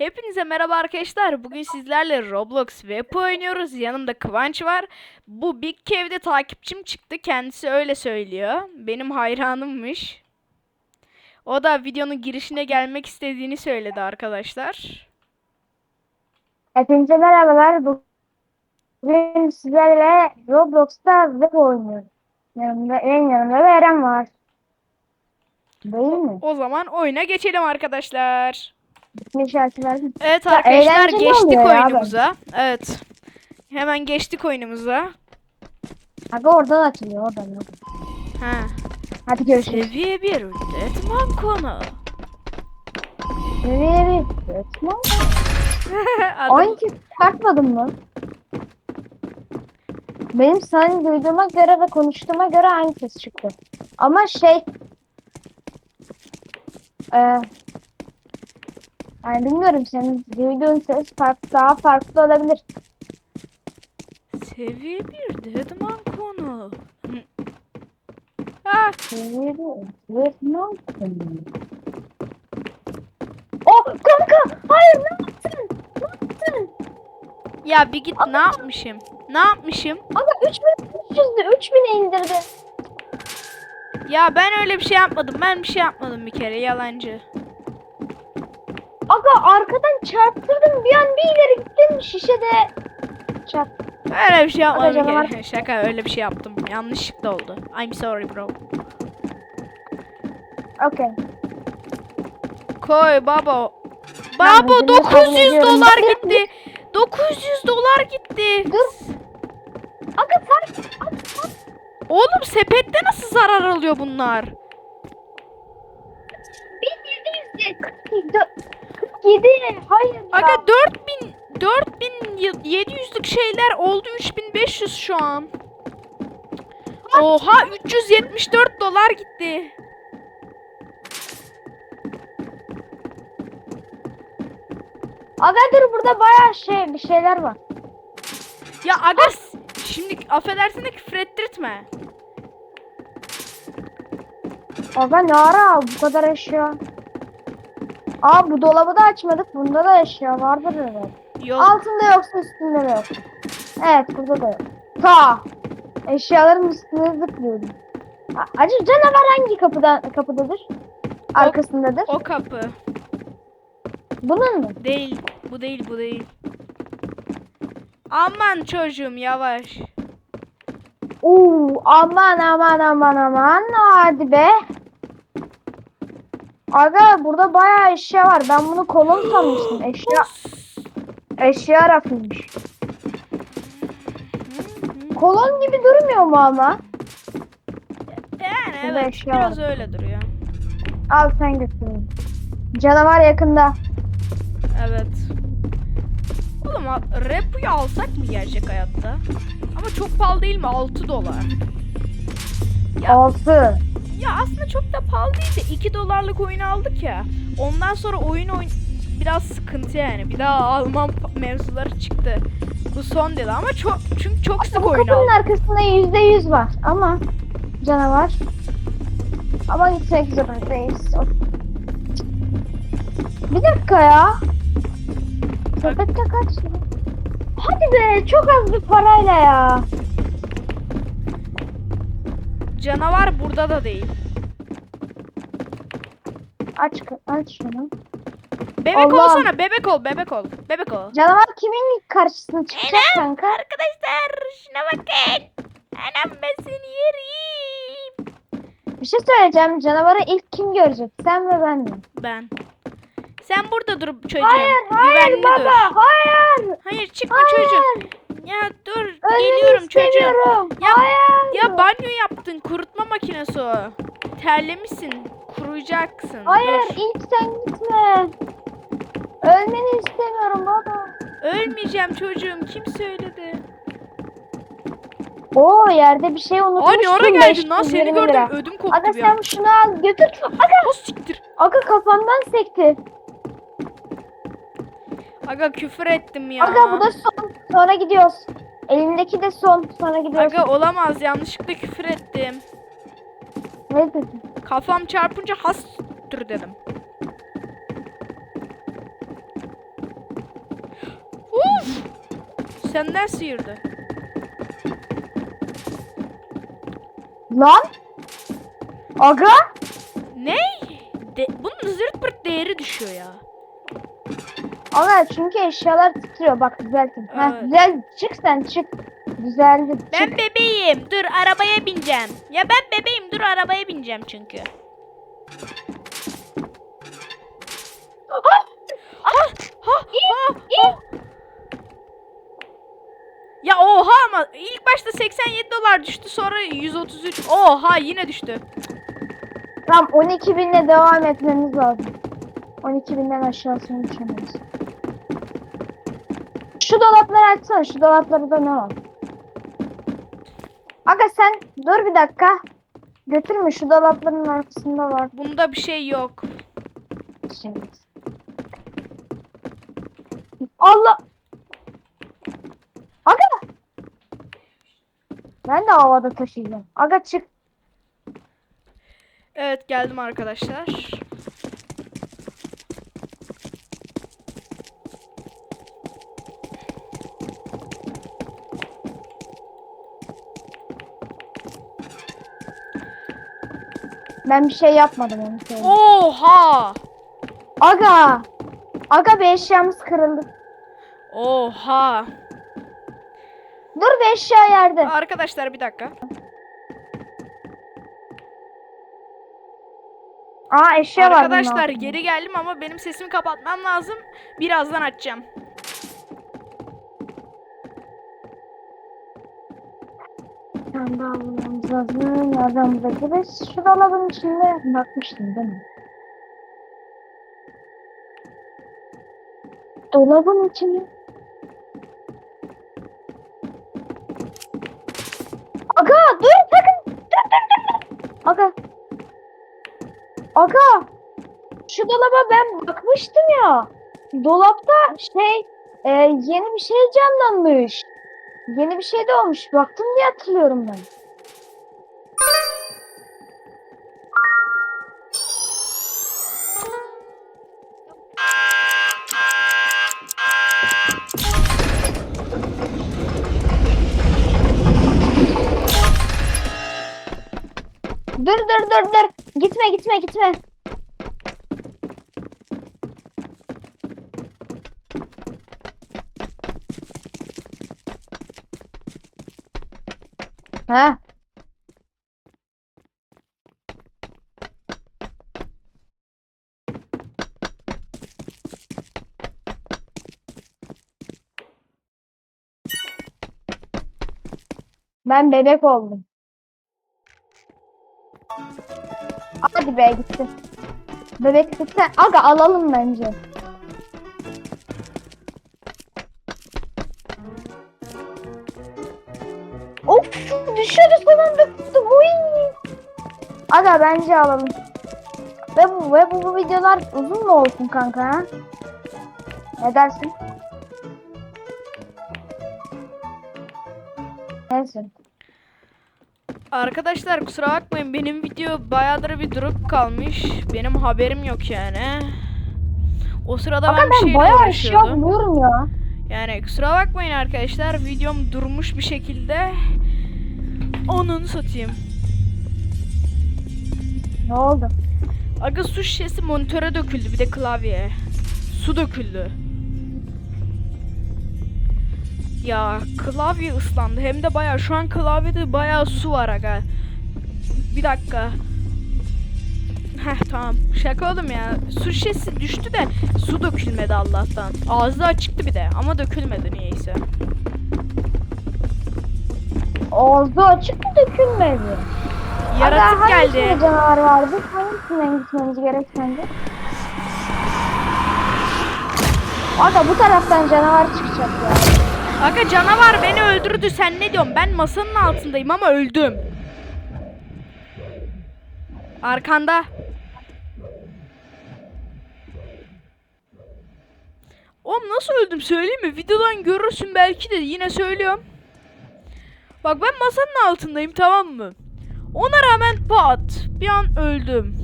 Hepinize merhaba arkadaşlar. Bugün sizlerle Roblox Web oynuyoruz. Yanımda Kıvanç var. Bu Big Cave'de takipçim çıktı. Kendisi öyle söylüyor. Benim hayranımmış. O da videonun girişine gelmek istediğini söyledi arkadaşlar. Hepinize merhabalar. Bugün sizlerle Roblox'ta web oynuyoruz. Yanımda, en yanımda da Eren var. Değil mi? O zaman oyuna geçelim arkadaşlar. Bir şarkı verdim. Evet arkadaşlar eğlenceli geçtik oluyor ya oyunumuza. Evet. Hemen geçtik oyunumuza. Abi oradan açılıyor oradan. Ha. Hadi görüşürüz. Seviye 1 Deadman konu. Evet. evet. Tamam. Adım- Hangi bakmadın mı? Benim sana duyduğuma göre ve konuştuğuma göre aynı ses çıktı. Ama şey eee yani bilmiyorum senin duyduğun ses farklı, daha farklı olabilir. Seviye 1 Deadman konu. Ah, Evet, evet, ne yaptın? Oh kanka! Hayır ne yaptın? Ne yaptın? ya bir git ne yapmışım? Ne yapmışım? Aga 3300'dü 3000'e indirdi. Ya ben öyle bir şey yapmadım. Ben bir şey yapmadım bir kere yalancı. Aga arkadan çarptırdım bir an bir ileri gittim şişede çarp. Öyle bir şey yapmadım kere. Şaka öyle bir şey yaptım. Yanlışlıkla oldu. I'm sorry bro. Okey. Koy baba. Baba üzülüyorum, kabul 900 ediyorum. dolar gitti. 900 dolar gitti. Dur. Aga. Oğlum sepette nasıl zarar alıyor bunlar? 1700'de 47. Hayır. Aga 4000 4700'lük şeyler oldu 3500 şu an. Oha 374 dolar gitti. Aga dur burada bayağı şey bir şeyler var. Ya aga şimdi affedersin de küfür ettirtme. Aga ne ara bu kadar eşya? Aa bu dolabı da açmadık. Bunda da eşya vardır herhalde. Yol Altında yoksa üstünde de yok. Evet burada da yok. Ta. Eşyaların üstüne zıplıyordum. Acı canavar hangi kapıda kapıdadır? Arkasındadır. o kapı. Bunun mu? Değil. Bu değil bu değil. Aman çocuğum yavaş. Oo aman aman aman aman hadi be. Aga burada bayağı eşya var. Ben bunu kolon sanmıştım. Eşya eşya rafıymış. Kolon gibi durmuyor mu ama? Yani Burada evet eşya biraz öyle duruyor. Al sen götürün. Canavar yakında. Evet. Oğlum Repu'yu alsak mı gerçek hayatta? Ama çok pahalı değil mi? 6 dolar. Ya. Altı. Ya aslında çok da pahalı değil de 2 dolarlık oyun aldık ya. Ondan sonra oyun oyun biraz sıkıntı yani. Bir daha almam mevzuları çıktı. Bu son dedi ama çok çünkü çok sık oyun kapının aldım. arkasında yüzde yüz var ama canavar. Ama gitmek zorundayız. Bir dakika ya. Sepette kaç lira? Hadi be çok az bir parayla ya. Canavar burada da değil. Aç aç şunu. Bebek Allah. olsana bebek ol bebek ol. Bebek ol. Canavar kimin karşısına çıkacak kanka? Arkadaşlar şuna bakın. Anam ben seni yerim. Bir şey söyleyeceğim. Canavarı ilk kim görecek? Sen ve ben mi? Ben. Sen burada dur çocuğum. Hayır hayır Güvenli baba dur. hayır. Hayır çıkma Hayır. çocuğum. Ya dur Ölmeni geliyorum çocuğum. Ya- hayır. Ya banyo yaptın kurutma makinesi o. Terlemişsin. Kuruyacaksın. Hayır Dur. ilk sen gitme. Ölmeni istemiyorum baba. Ölmeyeceğim çocuğum. Kim söyledi? Oo yerde bir şey unutmuştum. Ne ara geldin lan? 520 Seni gördüm. lira. Ödüm koptu Aga bir an. sen şunu al götür. Aga, O siktir. aga kafamdan sekti. Aga küfür ettim ya. Aga bu da son. Sonra gidiyoruz. Elindeki de son. Sonra gidiyoruz. Aga olamaz yanlışlıkla küfür ettim. Ne dedin? Kafam çarpınca hastır dedim. Uf! Senden sıyırdı. Lan? Aga? Ne? De bunun zırt pırt değeri düşüyor ya. Aga çünkü eşyalar titriyor. Bak düzeltin. Evet. güzel. Çık sen çık. Düzeldi. Ben Çık. bebeğim. Dur arabaya bineceğim. Ya ben bebeğim. Dur arabaya bineceğim çünkü. Ha, ha, ha, ha. Ya oha ama ilk başta 87 dolar düştü sonra 133. Oha yine düştü. Tamam 12 binle devam etmemiz lazım. 12 binden aşağısını düşemeyiz. Şu dolapları açsana. Şu dolaplarda ne var? Aga sen dur bir dakika. Götürme şu dolapların arkasında var Bunda bir şey yok. şey. Allah. Aga. Ben de havada taşıyacağım. Aga çık. Evet geldim arkadaşlar. Ben bir şey yapmadım onu söyleyeyim. Oha! Aga. Aga bir eşyamız kırıldı. Oha! Dur bir eşya yerde. Arkadaşlar bir dakika. Aa eşya var. Arkadaşlar geri geldim ama benim sesimi kapatmam lazım. Birazdan açacağım. Tane daha bulmamız lazım. Nereden bulabiliriz? Şu dolabın içinde bakmıştım değil mi? Dolabın içinde. Aga dur sakın. Dur dur. dur. Aga. Aga. Şu dolaba ben bakmıştım ya. Dolapta şey e, yeni bir şey canlanmış. Yeni bir şey de olmuş. Baktım diye hatırlıyorum ben. Dur dur dur dur. Gitme gitme gitme. Ha. Ben bebek oldum. Hadi be gitti. Bebek gitti. Aga alalım bence. Bence alalım. Ve bu, ve bu, bu videolar uzun mu olsun kanka ha? Ne dersin? Neyse. Arkadaşlar kusura bakmayın benim video bayağıdır bir durup kalmış. Benim haberim yok yani. O sırada Aga ben bir ben şeyle bayağı eşya uğraşıyordum. buluyorum ya. Yani kusura bakmayın arkadaşlar videom durmuş bir şekilde. Onun satayım. Ne oldu? Aga su şişesi monitöre döküldü bir de klavyeye. Su döküldü. Ya klavye ıslandı hem de baya şu an klavyede baya su var aga. Bir dakika. Heh tamam. Şaka oğlum ya. Su şişesi düştü de su dökülmedi Allah'tan. Ağzı açıktı bir de ama dökülmedi niyeyse. Ağzı açık mı dökülmedi? Yaratık Aga, geldi. Hangisinde canavar vardı? Hangisinden gitmemiz gerek sence? Aga bu taraftan canavar çıkacak ya. Aga canavar beni öldürdü. Sen ne diyorsun? Ben masanın altındayım ama öldüm. Arkanda. Oğlum nasıl öldüm söyleyeyim mi? Videodan görürsün belki de yine söylüyorum. Bak ben masanın altındayım tamam mı? Ona rağmen pat bir an öldüm.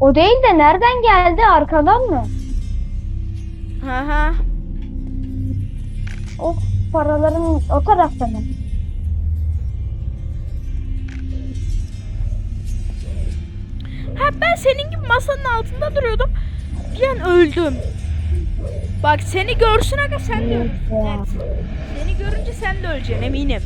O değil de nereden geldi? Arkadan mı? Hı hı. O paraların o tarafta mı? Ha ben senin gibi masanın altında duruyordum. Bir an öldüm. Bak seni görsün aga sen de ölürsün. Evet. Seni görünce sen de öleceksin eminim.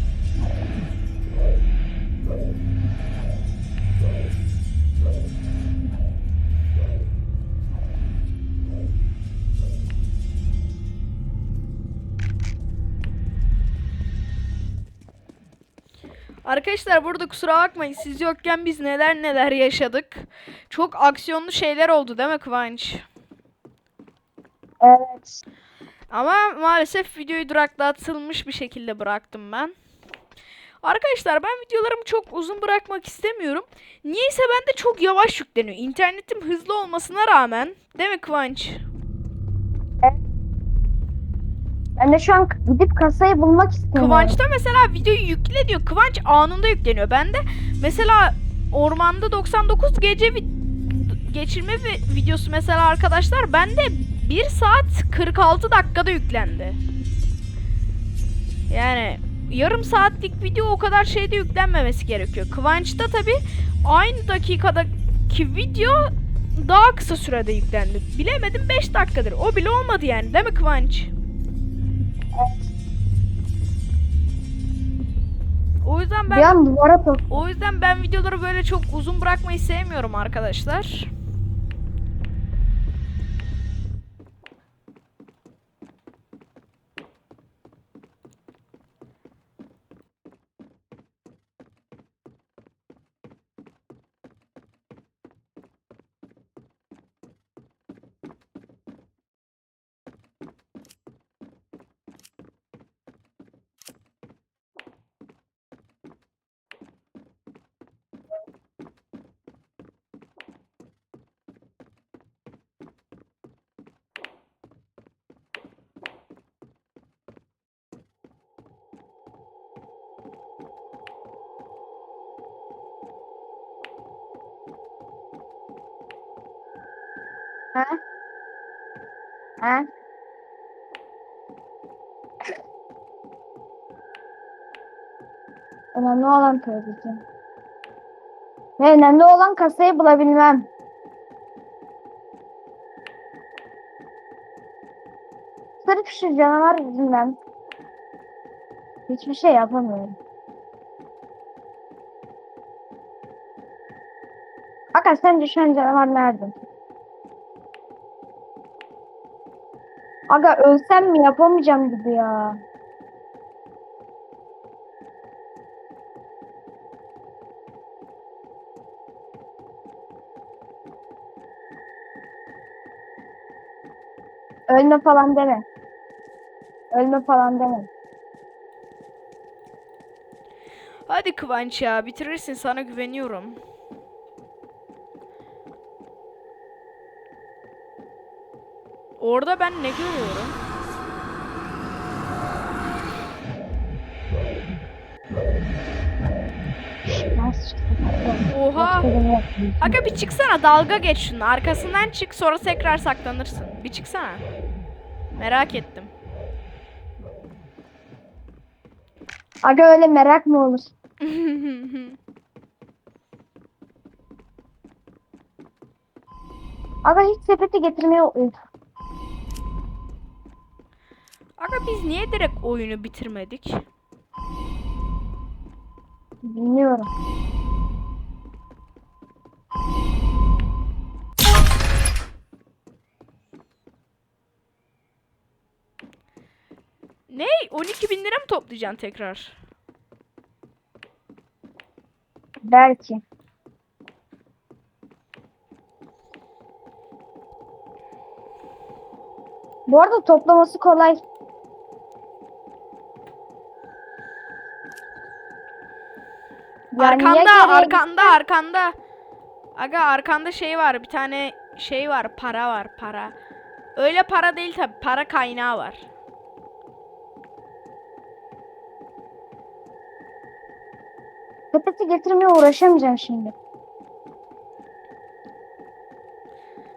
Arkadaşlar burada kusura bakmayın siz yokken biz neler neler yaşadık. Çok aksiyonlu şeyler oldu değil mi Kıvanç? Evet. Ama maalesef videoyu duraklatılmış bir şekilde bıraktım ben. Arkadaşlar ben videolarımı çok uzun bırakmak istemiyorum. Niyeyse bende çok yavaş yükleniyor. İnternetim hızlı olmasına rağmen. Değil mi Kıvanç? Ben de şu an gidip kasayı bulmak istiyorum. Kıvanç'ta mesela videoyu yükle diyor. Kıvanç anında yükleniyor. Bende mesela ormanda 99 gece vi- geçirme vi- videosu mesela arkadaşlar bende 1 saat 46 dakikada yüklendi. Yani yarım saatlik video o kadar şeyde yüklenmemesi gerekiyor. Kıvanç'ta tabi aynı dakikadaki video daha kısa sürede yüklendi. Bilemedim 5 dakikadır. O bile olmadı yani değil mi Kıvanç? O yüzden ben o yüzden ben videoları böyle çok uzun bırakmayı sevmiyorum arkadaşlar. Ha? Ha? Önemli olan ki. Ve önemli olan kasayı bulabilmem. Sırf şu canavar yüzünden hiçbir şey yapamıyorum. Fakat sence şu an canavar nerede? Aga ölsem mi yapamayacağım gibi ya. Ölme falan deme. Ölme falan deme. Hadi Kıvanç ya bitirirsin sana güveniyorum. Orada ben ne görüyorum? Oha. Aga bir çıksana dalga geç şunun arkasından çık sonra tekrar saklanırsın. Bir çıksana. Merak ettim. Aga öyle merak mı olur? Aga hiç sepeti getirmeye Uf, Aga biz niye direkt oyunu bitirmedik? bilmiyorum. Ne? 12 bin lira mı toplayacaksın tekrar? Belki. Bu arada toplaması kolay. Arkanda, arkanda, arkanda. Aga arkanda şey var. Bir tane şey var. Para var, para. Öyle para değil tabi. Para kaynağı var. Sepeti getirmeye uğraşamayacağım şimdi.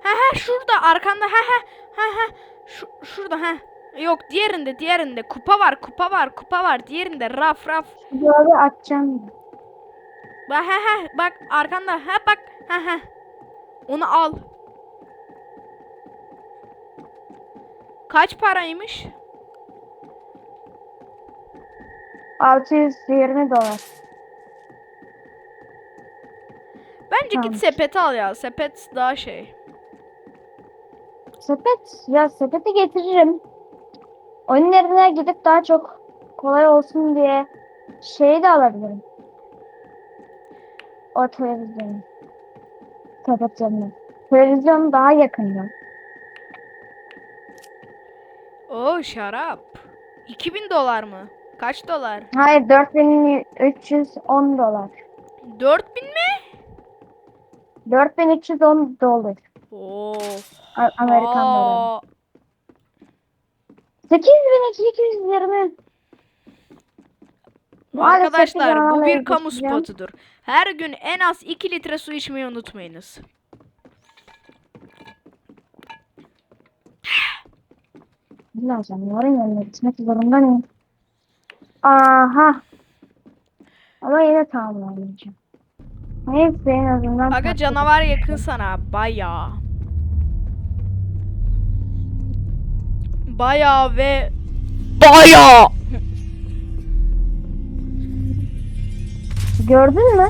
Ha ha şurada arkanda ha ha ha ha Şu, şurada ha. Yok diğerinde diğerinde kupa var kupa var kupa var diğerinde raf raf. Böyle açacağım. Bak he he bak arkanda ha bak he he. Onu al. Kaç paraymış? 620 dolar. Bence Tamam. git sepeti al ya. Sepet daha şey. Sepet. Ya sepeti getiririm. Onun yerine gidip daha çok kolay olsun diye şeyi de alabilirim. O televizyonu. Sepet yerine. Televizyon daha yakında. Oo şarap. 2000 dolar mı? Kaç dolar? Hayır 4310 dolar. 4000 mi? 4310 dolar. Oo. A- Amerikan doları. Aa, 8220. Maalesef Arkadaşlar bu bir kamu yetişeceğim. spotudur. Her gün en az 2 litre su içmeyi unutmayınız. İlla canavarın yanına gitmek zorunda mıyım? Aha. Ama yine tamamlamayacağım. Neyse en azından. Aga canavar bir- yakın sana bayağı. Bayağı ve bayağı. Gördün mü?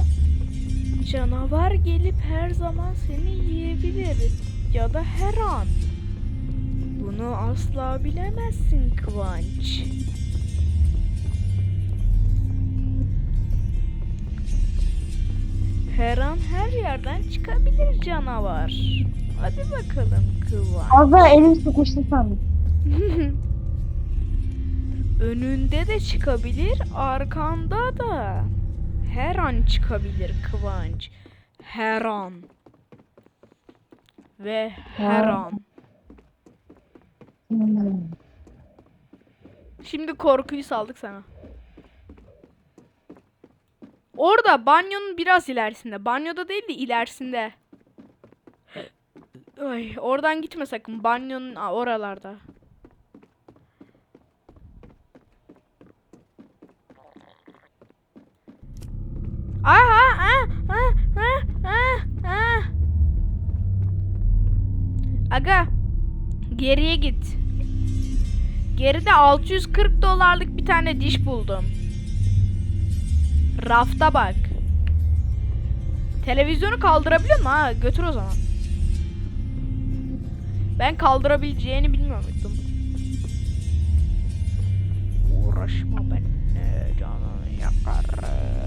Canavar gelip her zaman seni yiyebilir ya da her an. Bunu asla bilemezsin Kıvanç. Her an her yerden çıkabilir canavar. Hadi bakalım Kıvanç. Az daha elim sıkıştı sandım. Önünde de çıkabilir, arkanda da. Her an çıkabilir Kıvanç. Her an. Ve her an. Şimdi korkuyu saldık sana. Orada banyonun biraz ilerisinde. Banyoda değil de ilerisinde. Ay, oradan gitme sakın. Banyonun oralarda. Aha, ah, ah, ah, ah, ah. Aga, geriye git. Geride 640 dolarlık bir tane diş buldum. Rafta bak. Televizyonu kaldırabiliyor mu ha? Götür o zaman. Ben kaldırabileceğini bilmiyormuştum. Uğraşma benimle canını yakarım.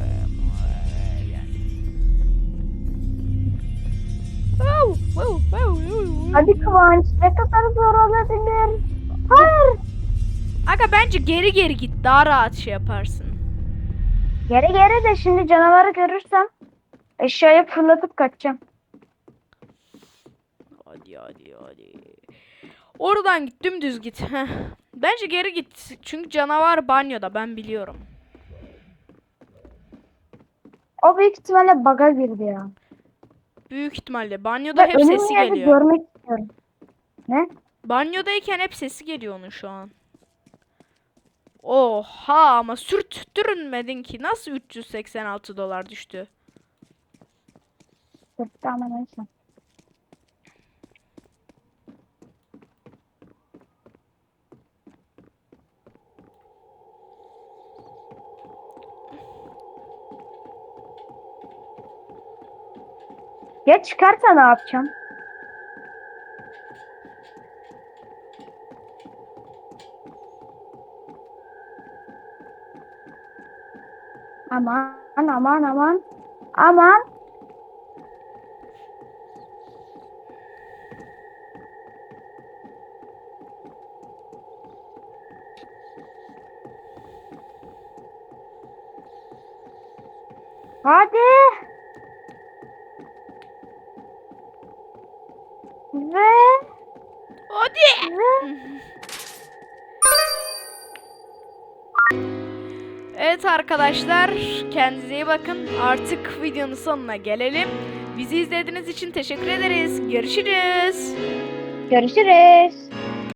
Hadi Kıvanç ne kadar zor olabilir? Hayır. Aga bence geri geri git daha rahat şey yaparsın. Geri geri de şimdi canavarı görürsem eşyayı fırlatıp kaçacağım. Hadi hadi hadi. Oradan git dümdüz git. Heh. Bence geri git. Çünkü canavar banyoda ben biliyorum. O büyük ihtimalle baga girdi ya. Büyük ihtimalle. Banyoda hep sesi geliyor. görmek istiyorum. Ne? Banyodayken hep sesi geliyor onun şu an. Oha ama sürttürünmedin ki. Nasıl 386 dolar düştü? Sırtı ama neyse. Ya çıkarsa ne yapacağım? Aman aman aman. Aman. Hadi. Ve Hadi. ve Evet arkadaşlar kendinize iyi bakın. Artık videonun sonuna gelelim. Bizi izlediğiniz için teşekkür ederiz. Görüşürüz. görüşürüz.